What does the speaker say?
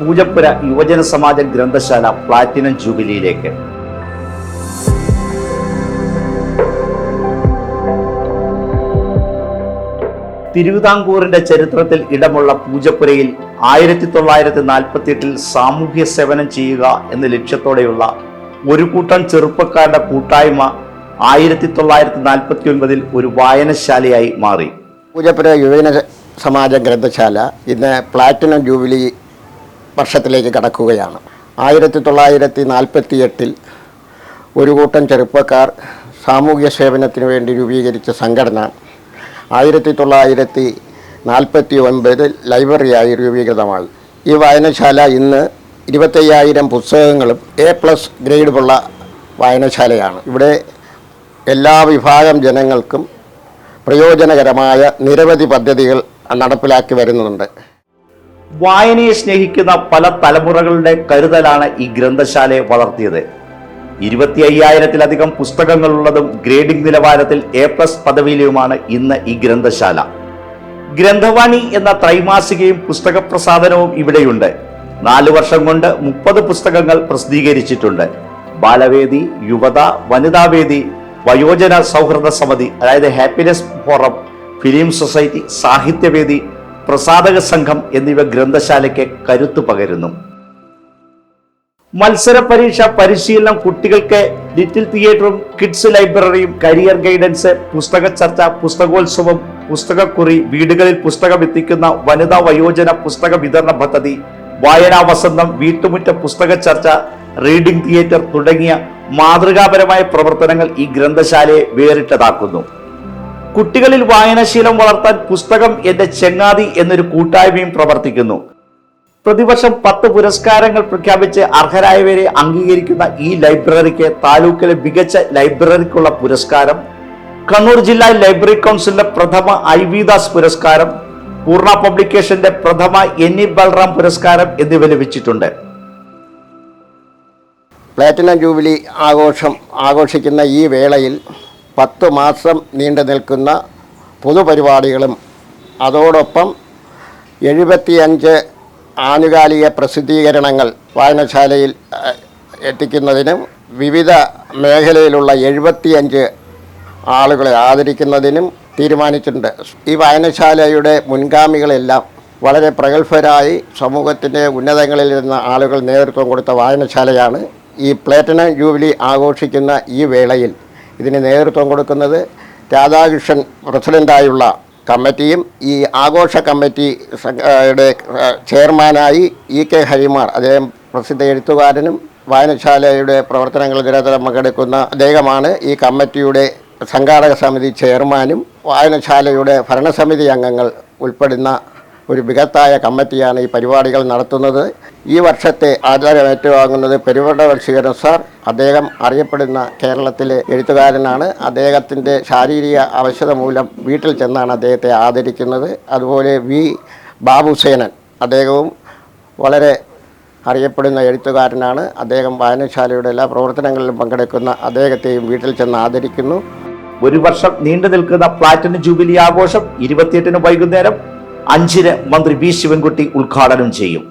പൂജപ്പുര യുവജന സമാജ ഗ്രന്ഥശാല പ്ലാറ്റിനം ജൂബിലിയിലേക്ക്. തിരുവിതാംകൂറിന്റെ ചരിത്രത്തിൽ ഇടമുള്ള പൂജപ്പുരയിൽ ആയിരത്തി തൊള്ളായിരത്തി നാൽപ്പത്തി എട്ടിൽ സാമൂഹ്യ സേവനം ചെയ്യുക എന്ന ലക്ഷ്യത്തോടെയുള്ള ഒരു കൂട്ടം ചെറുപ്പക്കാരുടെ കൂട്ടായ്മ ആയിരത്തി തൊള്ളായിരത്തി നാൽപ്പത്തി ഒൻപതിൽ ഒരു വായനശാലയായി മാറി. പൂജപ്പുര യുവജന സമാജ ഗ്രന്ഥശാല ഇന്ന് പ്ലാറ്റിനം ജൂബിലി വർഷത്തിലേക്ക് കടക്കുകയാണ്. ആയിരത്തി തൊള്ളായിരത്തി നാൽപ്പത്തി എട്ടിൽ ഒരു കൂട്ടം ചെറുപ്പക്കാർ സാമൂഹ്യ സേവനത്തിന് വേണ്ടി രൂപീകരിച്ച സംഘടന ആയിരത്തി തൊള്ളായിരത്തി നാൽപ്പത്തി ഒൻപതിൽ ലൈബ്രറിയായി രൂപീകൃതമായി. ഈ വായനശാല ഇന്ന് ഇരുപത്തയ്യായിരം പുസ്തകങ്ങളും എ പ്ലസ് ഗ്രേഡുമുള്ള വായനശാലയാണ്. ഇവിടെ എല്ലാ വിഭാഗം ജനങ്ങൾക്കും പ്രയോജനകരമായ നിരവധി പദ്ധതികൾ നടപ്പിലാക്കി വരുന്നുണ്ട്. വായനയെ സ്നേഹിക്കുന്ന പല തലമുറകളുടെ കരുതലാണ് ഈ ഗ്രന്ഥശാലയെ വളർത്തിയത്. ഇരുപത്തി അയ്യായിരത്തിലധികം പുസ്തകങ്ങളുള്ളതും ഗ്രേഡിംഗ് നിലവാരത്തിൽ എ പ്ലസ് പദവിയിലുമാണ് ഇന്ന് ഈ ഗ്രന്ഥശാല. ഗ്രന്ഥവാണി എന്ന ത്രൈമാസികയും പുസ്തക പ്രസാധനവും ഇവിടെയുണ്ട്. നാല് വർഷം കൊണ്ട് മുപ്പത് പുസ്തകങ്ങൾ പ്രസിദ്ധീകരിച്ചിട്ടുണ്ട്. ബാലവേദി യുവത വനിതാവേദി വയോജന സൗഹൃദ സമിതി അതായത് ഹാപ്പിനെസ് ഫോറം ഫിലിം സൊസൈറ്റി സാഹിത്യവേദി പ്രസാധക സംഘം എന്നിവ ഗ്രന്ഥശാലയ്ക്ക് കരുത്തു പകരുന്നു. മത്സര പരീക്ഷ പരിശീലനം കുട്ടികൾക്ക് ലിറ്റിൽ തിയേറ്ററും കിഡ്സ് ലൈബ്രറിയും കരിയർ ഗൈഡൻസ് പുസ്തക ചർച്ച പുസ്തകോത്സവം പുസ്തകക്കുറി വീടുകളിൽ പുസ്തകം എത്തിക്കുന്ന വനിതാ വയോജന പുസ്തക വിതരണ പദ്ധതി വായനാ വസന്തം വീട്ടുമുറ്റ പുസ്തക ചർച്ച റീഡിംഗ് തിയേറ്റർ തുടങ്ങിയ മാതൃകാപരമായ പ്രവർത്തനങ്ങൾ ഈ ഗ്രന്ഥശാലയെ വേറിട്ടതാക്കുന്നു. കുട്ടികളിൽ വായനാശീലം വളർത്താൻ പുസ്തകം എന്റെ ചെങ്ങാതി എന്നൊരു കൂട്ടായ്മയും പ്രവർത്തിക്കുന്നു. പ്രതിവർഷം പത്ത് പുരസ്കാരങ്ങൾ പ്രഖ്യാപിച്ച് അർഹരായവരെ അംഗീകരിക്കുന്ന ഈ ലൈബ്രറിക്ക് താലൂക്കിലെ മികച്ച ലൈബ്രറിക്കുള്ള പുരസ്കാരം കണ്ണൂർ ജില്ലാ ലൈബ്രറി കൗൺസിലിന്റെ പ്രഥമ ഐ വി ദാസ് പുരസ്കാരം പൂർണ പബ്ലിക്കേഷന്റെ പ്രഥമ എൻ ഇ ബൽറാം പുരസ്കാരം എന്നിവ ലഭിച്ചിട്ടുണ്ട്. പ്ലാറ്റിനം ജൂബിലി ആഘോഷം ആഘോഷിക്കുന്ന ഈ വേളയിൽ പത്ത് മാസം നീണ്ടു നിൽക്കുന്ന പൊതുപരിപാടികളും അതോടൊപ്പം എഴുപത്തിയഞ്ച് ആനുകാലിക പ്രസിദ്ധീകരണങ്ങൾ വായനശാലയിൽ എത്തിക്കുന്നതിനും വിവിധ മേഖലയിലുള്ള എഴുപത്തിയഞ്ച് ആളുകളെ ആദരിക്കുന്നതിനും തീരുമാനിച്ചിട്ടുണ്ട്. ഈ വായനശാലയുടെ മുൻഗാമികളെല്ലാം വളരെ പ്രഗത്ഭരായി സമൂഹത്തിന്റെ ഉന്നതങ്ങളിൽ ഇരുന്ന ആളുകൾ നേതൃത്വം കൊടുത്ത വായനശാലയാണ്. ഈ പ്ലേറ്റന ജൂബിലി ആഘോഷിക്കുന്ന ഈ വേളയിൽ ഇതിന് നേതൃത്വം കൊടുക്കുന്നത് രാധാകൃഷ്ണൻ പ്രസിഡന്റായുള്ള കമ്മിറ്റിയും ഈ ആഘോഷ കമ്മിറ്റി സംഘ- യുടെ ചെയർമാനായി ഇ കെ ഹരിമാർ അദ്ദേഹം പ്രസിദ്ധ എഴുത്തുകാരനും വായനശാലയുടെ പ്രവർത്തനങ്ങളിൽ നിരന്തരം പങ്കെടുക്കുന്ന അദ്ദേഹമാണ്. ഈ കമ്മിറ്റിയുടെ സംഘാടക സമിതി ചെയർമാനും വായനശാലയുടെ ഭരണസമിതി അംഗങ്ങൾ ഉൾപ്പെടുന്ന ഒരു ബൃഹത്തായ കമ്മിറ്റിയാണ് ഈ പരിപാടികൾ നടത്തുന്നത്. ഈ വർഷത്തെ ആചാരം ഏറ്റുവാങ്ങുന്നത് പെരുവടവംശീകരൻ സാർ. അദ്ദേഹം അറിയപ്പെടുന്ന കേരളത്തിലെ എഴുത്തുകാരനാണ്. അദ്ദേഹത്തിന്റെ ശാരീരിക അവശത മൂലം വീട്ടിൽ ചെന്നാണ് അദ്ദേഹത്തെ ആദരിക്കുന്നത്. അതുപോലെ വി. ബാബുസേനൻ. അദ്ദേഹവും വളരെ അറിയപ്പെടുന്ന എഴുത്തുകാരനാണ്. അദ്ദേഹം വായനശാലയുടെ എല്ലാ പ്രവർത്തനങ്ങളിലും പങ്കെടുക്കുന്ന അദ്ദേഹത്തെയും വീട്ടിൽ ചെന്ന് ആദരിക്കുന്നു. ഒരു വർഷം നീണ്ടു നിൽക്കുന്ന പ്ലാറ്റിനം ജൂബിലി ആഘോഷം ഇരുപത്തിയെട്ടിന് വൈകുന്നേരം അഞ്ചിന് മന്ത്രി വി ശിവൻകുട്ടി ഉദ്ഘാടനം ചെയ്യും.